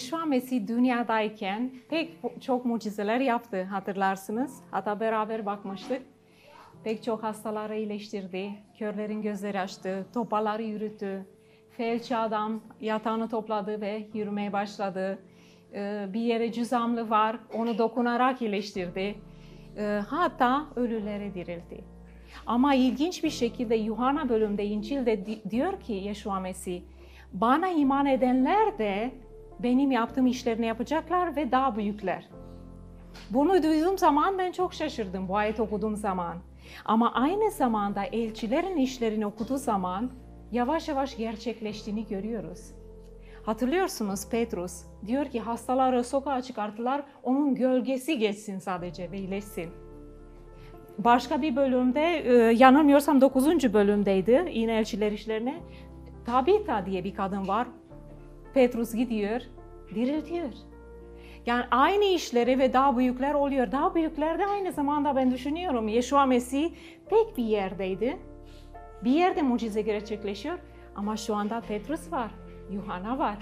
Yeshua Mesih dünyadayken pek çok mucizeler yaptı hatırlarsınız. Hatta beraber bakmıştık. Pek çok hastaları iyileştirdi, körlerin gözleri açtı, topaları yürüttü. Felçli adam yatağını topladı ve yürümeye başladı. Ee, Bir yere cüzamlı var, onu dokunarak iyileştirdi. Ee, Hatta ölüleri dirildi. Ama ilginç bir şekilde Yuhanna bölümde İncil'de di- diyor ki Yeshua Mesih, bana iman edenler de benim yaptığım işlerini yapacaklar ve daha büyükler. Bunu duyduğum zaman ben çok şaşırdım bu ayet okuduğum zaman. Ama aynı zamanda elçilerin işlerini okuduğu zaman yavaş yavaş gerçekleştiğini görüyoruz. Hatırlıyorsunuz Petrus diyor ki hastaları sokağa çıkarttılar, onun gölgesi geçsin sadece ve iyileşsin. Başka bir bölümde, e, yanılmıyorsam 9. bölümdeydi yine elçiler işlerine. Tabita diye bir kadın var. Petrus gidiyor, diriltiyor. Yani aynı işleri ve daha büyükler oluyor. Daha büyükler de aynı zamanda ben düşünüyorum. Yeshua Mesih tek bir yerdeydi. Bir yerde mucize gerçekleşiyor. Ama şu anda Petrus var, Yuhanna var,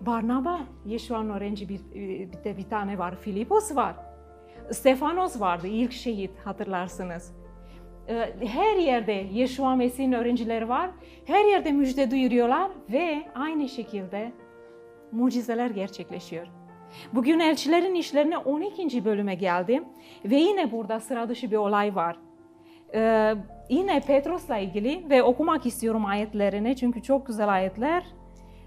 Barnaba, Yeshua'nın öğrenci bir, bir de bir tane var, Filipos var. Stefanos vardı, ilk şehit hatırlarsınız. Ee, Her yerde Yeshua Mesih'in öğrencileri var. Her yerde müjde duyuruyorlar ve aynı şekilde mucizeler gerçekleşiyor. Bugün elçilerin işlerine 12. bölüme geldim ve yine burada sıra dışı bir olay var. Ee, yine Petros'la ilgili ve okumak istiyorum ayetlerini çünkü çok güzel ayetler.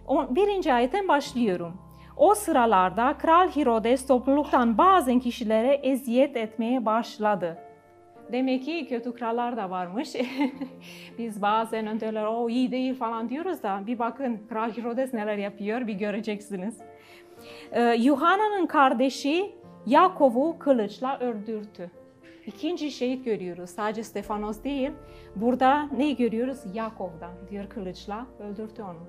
Birinci ayetten başlıyorum. O sıralarda Kral Herodes topluluktan bazı kişilere eziyet etmeye başladı. Demek ki kötü krallar da varmış. Biz bazen öndeler o iyi değil falan diyoruz da bir bakın Kral Herodes neler yapıyor bir göreceksiniz. Ee, Yuhanna'nın kardeşi Yakov'u kılıçla öldürdü. İkinci şehit görüyoruz. Sadece Stefanos değil. Burada ne görüyoruz? Yakov'dan diyor kılıçla öldürdü onu.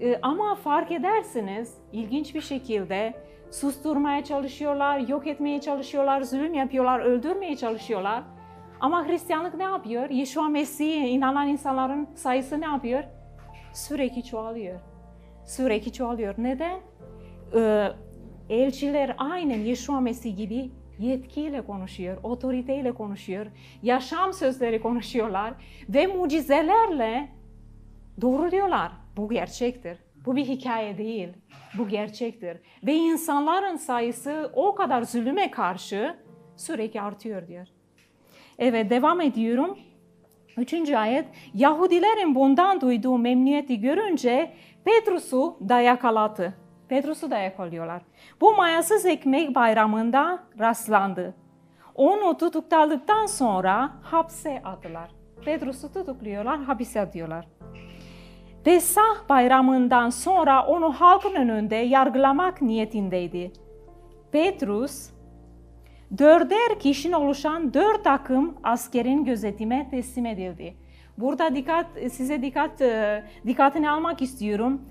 Ee, ama fark edersiniz ilginç bir şekilde susturmaya çalışıyorlar, yok etmeye çalışıyorlar, zulüm yapıyorlar, öldürmeye çalışıyorlar. Ama Hristiyanlık ne yapıyor? Yeshua Mesih'e inanan insanların sayısı ne yapıyor? Sürekli çoğalıyor. Sürekli çoğalıyor. Neden? Ee, elçiler aynen Yeshua Mesih gibi yetkiyle konuşuyor, otoriteyle konuşuyor, yaşam sözleri konuşuyorlar ve mucizelerle doğruluyorlar. Bu gerçektir. Bu bir hikaye değil. Bu gerçektir. Ve insanların sayısı o kadar zulüme karşı sürekli artıyor diyor. Evet devam ediyorum. Üçüncü ayet. Yahudilerin bundan duyduğu memnuniyeti görünce Petrus'u dayakaladı. Petrus'u dayakalıyorlar. Bu mayasız ekmek bayramında rastlandı. Onu tutukladıktan sonra hapse attılar. Petrus'u tutukluyorlar, hapise atıyorlar. Pesah bayramından sonra onu halkın önünde yargılamak niyetindeydi. Petrus, dörder kişinin oluşan dört takım askerin gözetime teslim edildi. Burada dikkat size dikkat e, dikkatini almak istiyorum.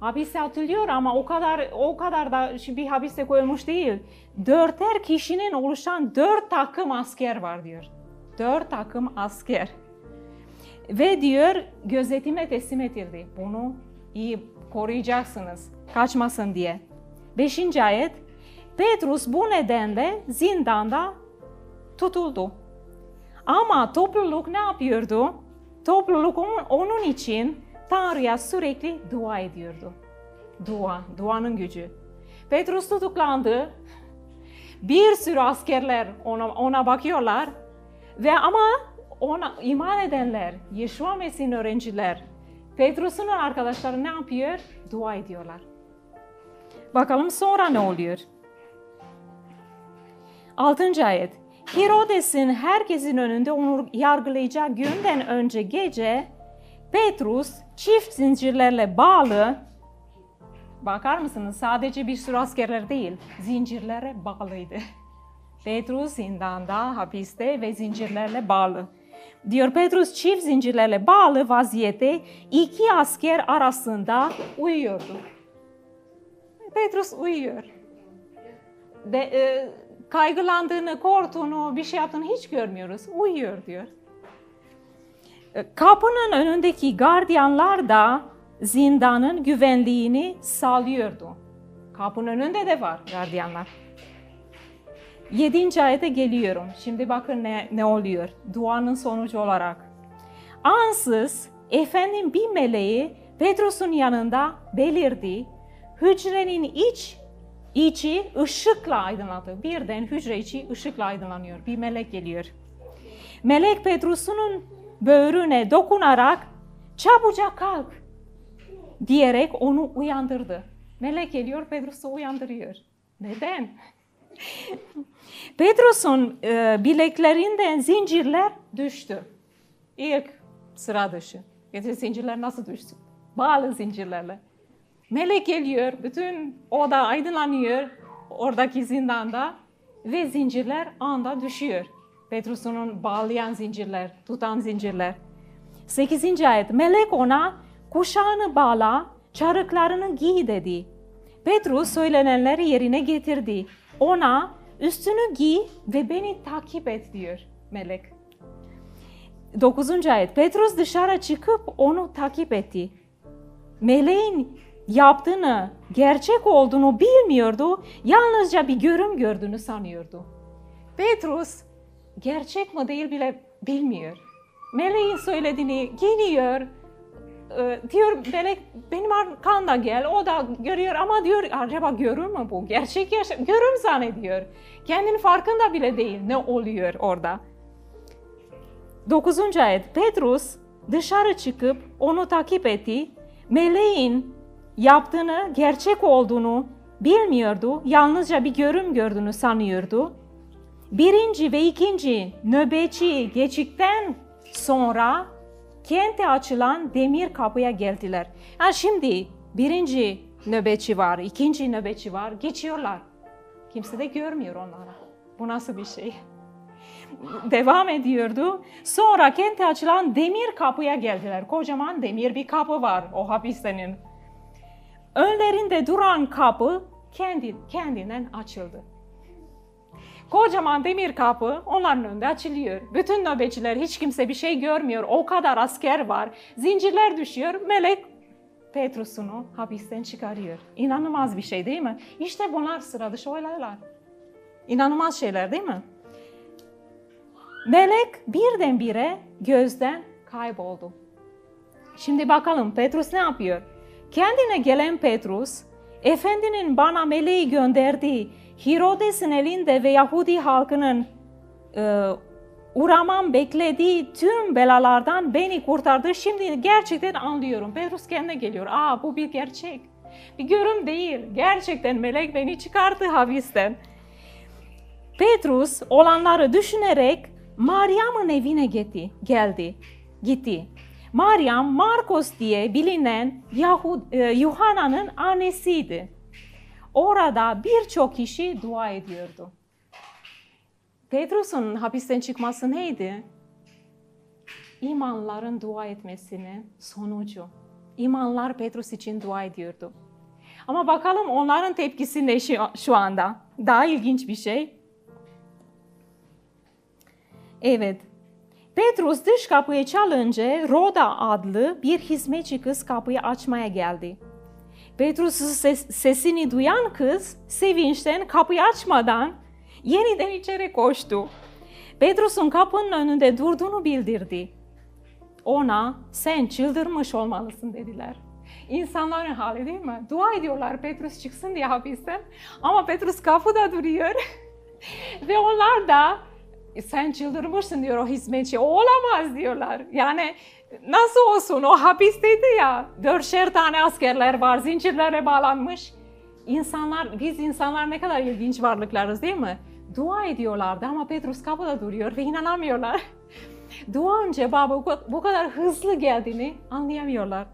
Hapise atılıyor ama o kadar o kadar da bir hapiste koyulmuş değil. Dörder kişinin oluşan dört takım asker var diyor. Dört takım asker. Ve diyor gözetime teslim edildi. Bunu iyi koruyacaksınız. Kaçmasın diye. Beşinci ayet. Petrus bu nedenle zindanda tutuldu. Ama topluluk ne yapıyordu? Topluluk onun, için Tanrı'ya sürekli dua ediyordu. Dua, duanın gücü. Petrus tutuklandı. Bir sürü askerler ona, ona bakıyorlar. Ve ama ona iman edenler, Yeshua Mesih'in öğrenciler, Petrus'un arkadaşları ne yapıyor? Dua ediyorlar. Bakalım sonra ne oluyor? 6. ayet. Herodes'in herkesin önünde onu yargılayacağı günden önce gece Petrus çift zincirlerle bağlı Bakar mısınız? Sadece bir sürü askerler değil, zincirlere bağlıydı. Petrus zindanda, hapiste ve zincirlerle bağlı. Diyor Petrus çift zincirlerle bağlı vaziyette iki asker arasında uyuyordu. Petrus uyuyor. De, e, kaygılandığını, korktuğunu, bir şey yaptığını hiç görmüyoruz. Uyuyor diyor. E, Kapının önündeki gardiyanlar da zindanın güvenliğini sağlıyordu. Kapının önünde de var gardiyanlar. Yedinci ayete geliyorum. Şimdi bakın ne, ne oluyor. Duanın sonucu olarak. Ansız efendim bir meleği Petrus'un yanında belirdi. Hücrenin iç içi ışıkla aydınlandı. Birden hücre içi ışıkla aydınlanıyor. Bir melek geliyor. Melek Petrus'un böğrüne dokunarak çabucak kalk diyerek onu uyandırdı. Melek geliyor Petrus'u uyandırıyor. Neden? Petrus'un e, bileklerinden zincirler düştü. İlk sıra dışı. Getir zincirler nasıl düştü? Bağlı zincirlerle. Melek geliyor, bütün oda aydınlanıyor oradaki zindanda ve zincirler anda düşüyor. Petrus'un bağlayan zincirler, tutan zincirler. 8. ayet. Melek ona kuşağını bağla, çarıklarını giy dedi. Petrus söylenenleri yerine getirdi. Ona üstünü giy ve beni takip et diyor melek. 9. ayet. Petrus dışarı çıkıp onu takip etti. Meleğin yaptığını, gerçek olduğunu bilmiyordu. Yalnızca bir görüm gördüğünü sanıyordu. Petrus gerçek mi değil bile bilmiyor. Meleğin söylediğini e, diyor melek benim arkamda gel o da görüyor ama diyor acaba görür mü bu? Gerçek yaşam görür zannediyor. Kendinin farkında bile değil ne oluyor orada. 9. ayet. Petrus dışarı çıkıp onu takip etti. Meleğin yaptığını gerçek olduğunu bilmiyordu yalnızca bir görüm gördüğünü sanıyordu. Birinci ve ikinci nöbetçi geçikten sonra kente açılan demir kapıya geldiler. Ha şimdi birinci nöbetçi var, ikinci nöbetçi var, geçiyorlar. Kimse de görmüyor onları. Bu nasıl bir şey? Devam ediyordu. Sonra kente açılan demir kapıya geldiler. Kocaman demir bir kapı var o hapishanenin. Önlerinde duran kapı kendi, kendinden açıldı. Kocaman demir kapı onların önünde açılıyor. Bütün nöbetçiler hiç kimse bir şey görmüyor. O kadar asker var. Zincirler düşüyor. Melek Petrus'unu hapisten çıkarıyor. İnanılmaz bir şey değil mi? İşte bunlar sıra dışı olaylar. İnanılmaz şeyler değil mi? Melek birdenbire gözden kayboldu. Şimdi bakalım Petrus ne yapıyor? Kendine gelen Petrus, Efendinin bana meleği gönderdiği Hirodes'in elinde ve Yahudi halkının e, uğramam beklediği tüm belalardan beni kurtardı. Şimdi gerçekten anlıyorum. Petrus kendine geliyor. Aa bu bir gerçek. Bir görüm değil. Gerçekten melek beni çıkarttı hapisten. Petrus olanları düşünerek Meryem'in evine gitti. Geldi. Gitti. Meryem Markos diye bilinen Yahud, e, Yuhanna'nın annesiydi. Orada birçok kişi dua ediyordu. Petrus'un hapisten çıkması neydi? İmanların dua etmesinin sonucu. İmanlar Petrus için dua ediyordu. Ama bakalım onların tepkisi ne şu anda? Daha ilginç bir şey. Evet. Petrus dış kapıyı çalınca Roda adlı bir hizmetçi kız kapıyı açmaya geldi. Petrus'un ses, sesini duyan kız sevinçten kapıyı açmadan yeniden içeri koştu. Petrus'un kapının önünde durduğunu bildirdi. Ona sen çıldırmış olmalısın dediler. İnsanların hali değil mi? Dua ediyorlar Petrus çıksın diye hapisten. Ama Petrus kapıda duruyor. Ve onlar da sen çıldırmışsın diyor o hizmetçi. O olamaz diyorlar. Yani nasıl olsun o hapisteydi ya. Dörtşer tane askerler var zincirlere bağlanmış. İnsanlar, biz insanlar ne kadar ilginç varlıklarız değil mi? Dua ediyorlardı ama Petrus kapıda duruyor ve inanamıyorlar. Duanın cevabı bu kadar hızlı geldiğini anlayamıyorlar.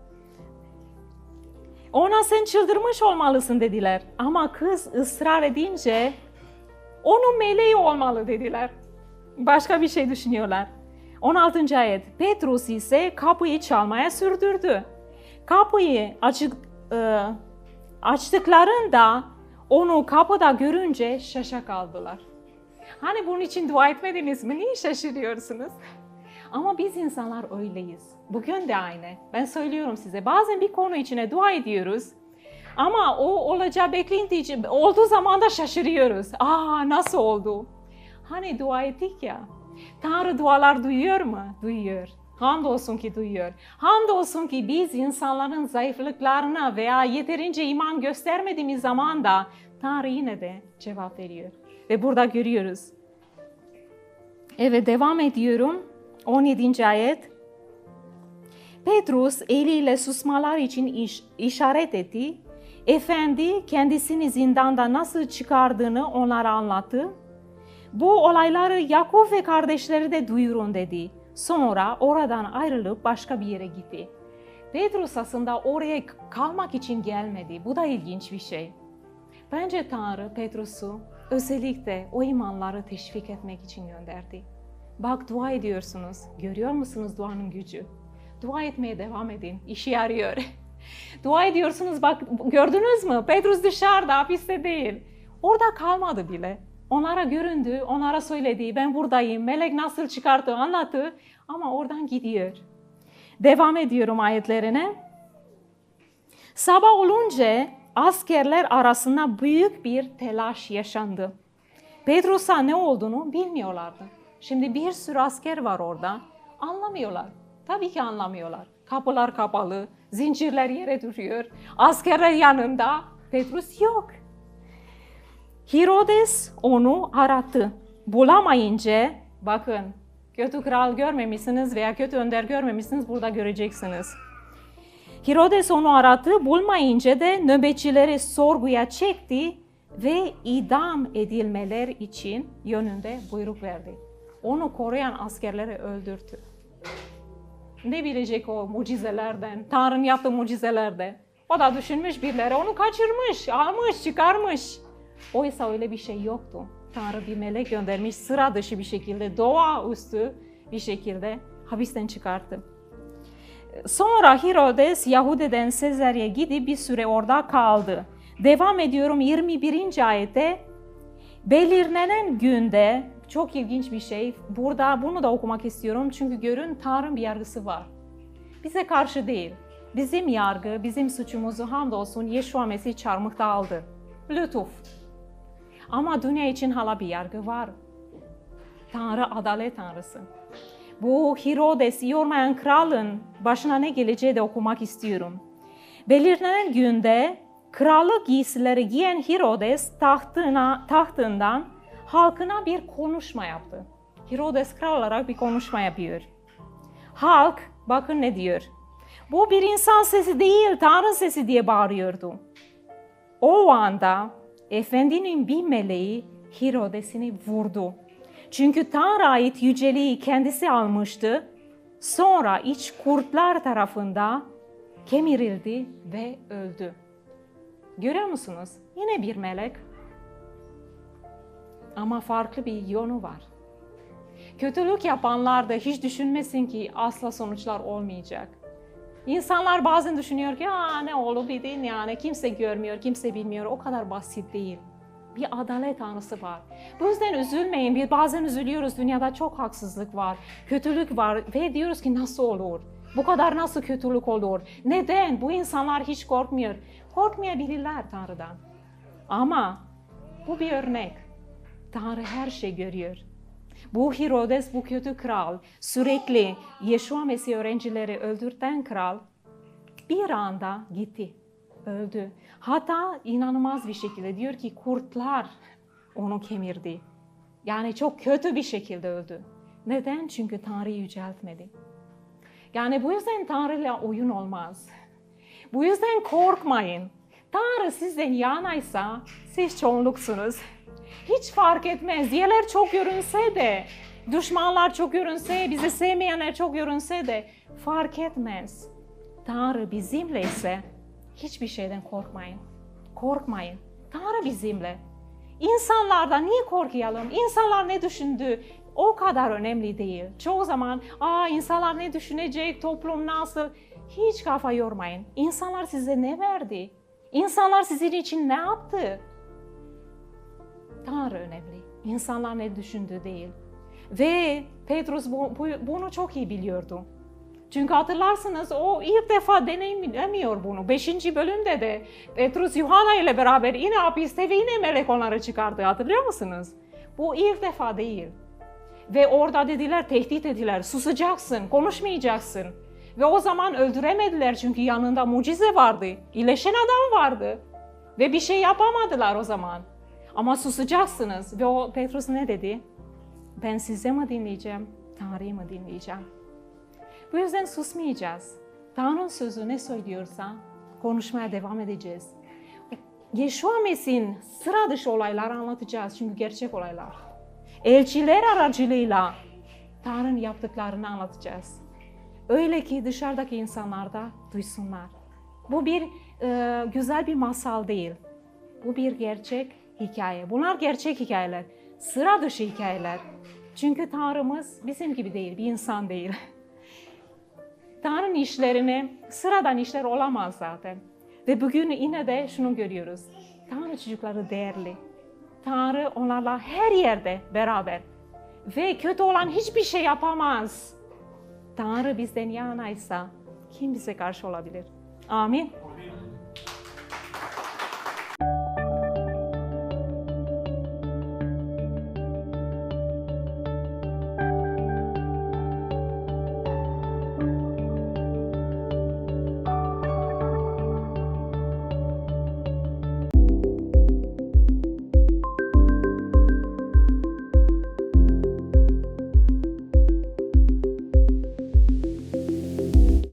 Ona sen çıldırmış olmalısın dediler. Ama kız ısrar edince onun meleği olmalı dediler. Başka bir şey düşünüyorlar. 16. ayet. Petrus ise kapıyı çalmaya sürdürdü. Kapıyı açık, e, açtıklarında onu kapıda görünce şaşa kaldılar. Hani bunun için dua etmediniz mi? Niye şaşırıyorsunuz? Ama biz insanlar öyleyiz. Bugün de aynı. Ben söylüyorum size. Bazen bir konu içine dua ediyoruz. Ama o olacağı bekleyince olduğu zaman da şaşırıyoruz. Aa nasıl oldu? Hani dua ettik ya. Tanrı dualar duyuyor mu? Duyuyor. Hamdolsun ki duyuyor. Hamdolsun ki biz insanların zayıflıklarına veya yeterince iman göstermediğimiz zaman da Tanrı yine de cevap veriyor. Ve burada görüyoruz. Evet devam ediyorum. 17. ayet. Petrus eliyle susmalar için iş, işaret etti. Efendi kendisini zindanda nasıl çıkardığını onlara anlattı. Bu olayları Yakup ve kardeşleri de duyurun dedi. Sonra oradan ayrılıp başka bir yere gitti. Petrus aslında oraya kalmak için gelmedi. Bu da ilginç bir şey. Bence Tanrı Petrus'u özellikle o imanları teşvik etmek için gönderdi. Bak dua ediyorsunuz. Görüyor musunuz duanın gücü? Dua etmeye devam edin. İşe yarıyor. dua ediyorsunuz bak gördünüz mü? Petrus dışarıda hapiste değil. Orada kalmadı bile. Onlara göründü, onlara söyledi, ben buradayım, melek nasıl çıkarttı anlattı ama oradan gidiyor. Devam ediyorum ayetlerine. Sabah olunca askerler arasında büyük bir telaş yaşandı. Petrus'a ne olduğunu bilmiyorlardı. Şimdi bir sürü asker var orada. Anlamıyorlar. Tabii ki anlamıyorlar. Kapılar kapalı, zincirler yere duruyor. Askerler yanında. Petrus yok. Herodes onu arattı. Bulamayınca bakın kötü kral görmemişsiniz veya kötü önder görmemişsiniz burada göreceksiniz. Herodes onu arattı. Bulmayınca da nöbetçileri sorguya çekti ve idam edilmeler için yönünde buyruk verdi. Onu koruyan askerleri öldürdü. Ne bilecek o mucizelerden, Tanrı'nın yaptığı mucizelerde. O da düşünmüş birileri onu kaçırmış, almış, çıkarmış. Oysa öyle bir şey yoktu. Tanrı bir melek göndermiş sıra dışı bir şekilde, doğaüstü bir şekilde hapisten çıkarttı. Sonra Herodes Yahudi'den Sezer'e gidip bir süre orada kaldı. Devam ediyorum 21. ayette. Belirlenen günde çok ilginç bir şey. Burada bunu da okumak istiyorum çünkü görün Tanrı'nın bir yargısı var. Bize karşı değil. Bizim yargı, bizim suçumuzu hamdolsun Yeşua Mesih çarmıhta aldı. Lütuf. Ama dünya için hala bir yargı var. Tanrı adalet tanrısı. Bu Herodes yormayan kralın başına ne geleceği de okumak istiyorum. Belirlenen günde krallık giysileri giyen Herodes tahtına, tahtından halkına bir konuşma yaptı. Herodes kral olarak bir konuşma yapıyor. Halk bakın ne diyor. Bu bir insan sesi değil, Tanrı sesi diye bağırıyordu. O anda Efendinin bir meleği Herodes'ini vurdu. Çünkü Tanrı ait yüceliği kendisi almıştı. Sonra iç kurtlar tarafında kemirildi ve öldü. Görüyor musunuz? Yine bir melek. Ama farklı bir yönü var. Kötülük yapanlar da hiç düşünmesin ki asla sonuçlar olmayacak. İnsanlar bazen düşünüyor ki Aa, ne olur bildiğin yani kimse görmüyor, kimse bilmiyor. O kadar basit değil. Bir adalet tanrısı var. Bu yüzden üzülmeyin. Bir bazen üzülüyoruz. Dünyada çok haksızlık var, kötülük var ve diyoruz ki nasıl olur? Bu kadar nasıl kötülük olur? Neden? Bu insanlar hiç korkmuyor. Korkmayabilirler Tanrı'dan. Ama bu bir örnek. Tanrı her şey görüyor. Bu Herodes, bu kötü kral, sürekli Yeshua Mesih öğrencileri öldürten kral bir anda gitti, öldü. Hatta inanılmaz bir şekilde diyor ki kurtlar onu kemirdi. Yani çok kötü bir şekilde öldü. Neden? Çünkü Tanrı'yı yüceltmedi. Yani bu yüzden Tanrı'yla oyun olmaz. Bu yüzden korkmayın. Tanrı sizden yanaysa siz çoğunluksunuz. Hiç fark etmez. Diğerler çok görünse de, düşmanlar çok görünse, bizi sevmeyenler çok görünse de fark etmez. Tanrı bizimle ise hiçbir şeyden korkmayın. Korkmayın. Tanrı bizimle. İnsanlardan niye korkuyalım? İnsanlar ne düşündü? O kadar önemli değil. Çoğu zaman Aa, insanlar ne düşünecek, toplum nasıl? Hiç kafa yormayın. İnsanlar size ne verdi? İnsanlar sizin için ne yaptı? Tanrı önemli. İnsanlar ne düşündüğü değil. Ve Petrus bu, bu, bunu çok iyi biliyordu. Çünkü hatırlarsınız o ilk defa deneyimlemiyor bunu. Beşinci bölümde de Petrus Yuhanna ile beraber yine hapiste ve yine melek onları çıkardı. Hatırlıyor musunuz? Bu ilk defa değil. Ve orada dediler, tehdit ettiler. Susacaksın, konuşmayacaksın. Ve o zaman öldüremediler çünkü yanında mucize vardı. İyileşen adam vardı. Ve bir şey yapamadılar o zaman. Ama susacaksınız. Ve o Petrus ne dedi? Ben size mi dinleyeceğim, Tanrı'yı mı dinleyeceğim? Bu yüzden susmayacağız. Tanrı'nın sözü ne söylüyorsa konuşmaya devam edeceğiz. Yeshua Mesih'in sıra dışı olayları anlatacağız çünkü gerçek olaylar. Elçiler aracılığıyla Tanrı'nın yaptıklarını anlatacağız. Öyle ki dışarıdaki insanlar da duysunlar. Bu bir e, güzel bir masal değil. Bu bir gerçek hikaye. Bunlar gerçek hikayeler. Sıra dışı hikayeler. Çünkü Tanrımız bizim gibi değil, bir insan değil. Tanrı'nın işlerini sıradan işler olamaz zaten. Ve bugün yine de şunu görüyoruz. Tanrı çocukları değerli. Tanrı onlarla her yerde beraber. Ve kötü olan hiçbir şey yapamaz. Tanrı bizden yanaysa kim bize karşı olabilir? Amin.